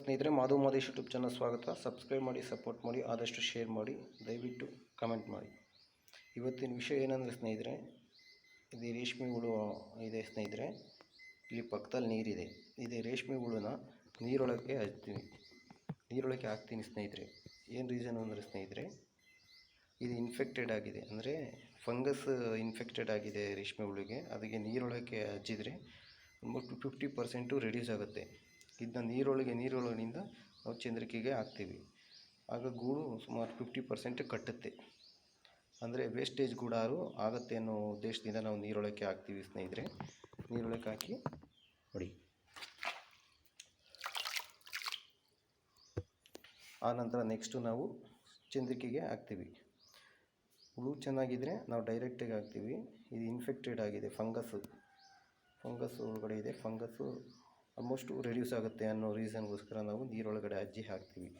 ಸ್ನೇಹಿತರೆ Madhu Madesh YouTube channel ಸ್ವಾಗತ subscribe ಮಾಡಿ ಸಪೋರ್ಟ್ ಮಾಡಿ ಆದಷ್ಟು ಶೇರ್ ಮಾಡಿ ದಯವಿಟ್ಟು ಕಮೆಂಟ್ ಮಾಡಿ ಇವತ್ತಿನ ವಿಷಯ ಏನಂದರೆ ಸ್ನೇಹಿತರೆ ಇದು ರೇಷ್ಮೆ ಹುಳು ಇದೆ ಸ್ನೇಹಿತರೆ ಇಲ್ಲಿ ಪಕ್ಕದಲ್ಲಿ ನೀರಿದೆ ಇದೆ ರೇಷ್ಮೆ ಹುಳುನ ನೀರೊಳಕ್ಕೆ ಹಚ್ತೀನಿ ನೀರೊಳಕ್ಕೆ ಹಾಕ್ತೀನಿ ಸ್ನೇಹಿತರೆ ಏನು ರೀಸನ್ ಅಂದರೆ ಸ್ನೇಹಿತರೆ ಇದು ಇನ್ಫೆಕ್ಟೆಡ್ ಆಗಿದೆ ಅಂದರೆ ಫಂಗಸ್ ಇನ್ಫೆಕ್ಟೆಡ್ ಆಗಿದೆ ರೇಷ್ಮೆ ಹುಳಿಗೆ ಅದಕ್ಕೆ ನೀರೊಳಕ್ಕೆ ಹಚ್ಚಿದರೆ ಟು ಫಿಫ್ಟಿ ಪರ್ಸೆಂಟು ರಿಡ್ಯೂಸ್ ಆಗುತ್ತೆ ಇದನ್ನ ನೀರೊಳಗೆ ನೀರೊಳಗಿನಿಂದ ನಾವು ಚಂದ್ರಿಕೆಗೆ ಹಾಕ್ತೀವಿ ಆಗ ಗೂಡು ಸುಮಾರು ಫಿಫ್ಟಿ ಪರ್ಸೆಂಟ್ ಕಟ್ಟುತ್ತೆ ಅಂದರೆ ವೇಸ್ಟೇಜ್ ಗೂಡಾರು ಆಗುತ್ತೆ ಅನ್ನೋ ಉದ್ದೇಶದಿಂದ ನಾವು ನೀರೊಳಕ್ಕೆ ಹಾಕ್ತೀವಿ ಸ್ನೇಹಿತರೆ ನೀರೊಳಕ್ಕೆ ಹಾಕಿ ನೋಡಿ ಆನಂತರ ನೆಕ್ಸ್ಟು ನಾವು ಚಂದ್ರಿಕೆಗೆ ಹಾಕ್ತೀವಿ ಹುಳು ಚೆನ್ನಾಗಿದ್ದರೆ ನಾವು ಡೈರೆಕ್ಟಾಗಿ ಹಾಕ್ತೀವಿ ಇದು ಇನ್ಫೆಕ್ಟೆಡ್ ಆಗಿದೆ ಫಂಗಸ್ಸು ಫಂಗಸ್ ಒಳಗಡೆ ಇದೆ ಫಂಗಸ್ಸು ಆಲ್ಮೋಸ್ಟು ರೆಡ್ಯೂಸ್ ಆಗುತ್ತೆ ಅನ್ನೋ ರೀಸನ್ಗೋಸ್ಕರ ನಾವು ನೀರೊಳಗಡೆ ಅಜ್ಜಿ ಹಾಕ್ತೀವಿ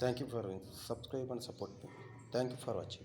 Thank you for subscribe and support me. Thank you for watching.